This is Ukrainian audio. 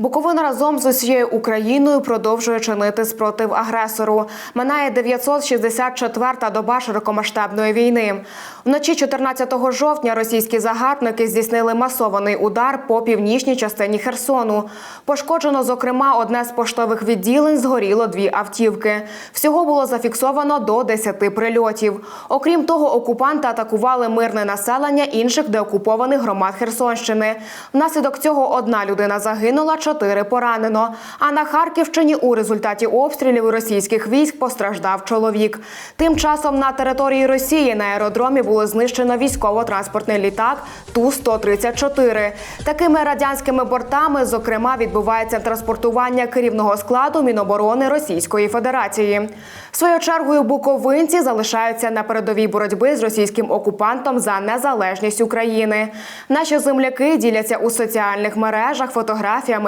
Буковина разом з усією Україною продовжує чинити спротив агресору. Минає 964-та доба широкомасштабної війни. Вночі 14 жовтня російські загарбники здійснили масований удар по північній частині Херсону. Пошкоджено, зокрема, одне з поштових відділень, згоріло дві автівки. Всього було зафіксовано до 10 прильотів. Окрім того, окупанти атакували мирне населення інших деокупованих громад Херсонщини. Внаслідок цього одна людина загинула, чотири поранено. А на Харківщині у результаті обстрілів російських військ постраждав чоловік. Тим часом на території Росії на аеродромі було знищено військово-транспортний літак Ту-134. Такими радянськими бортами, зокрема, відбувається транспортування керівного складу Міноборони Російської Федерації. Своєю чергою буковинці залишаються на передовій боротьби з російським окупантом за незалежність України. Наші земляки діляться у соціальних мережах фотографіями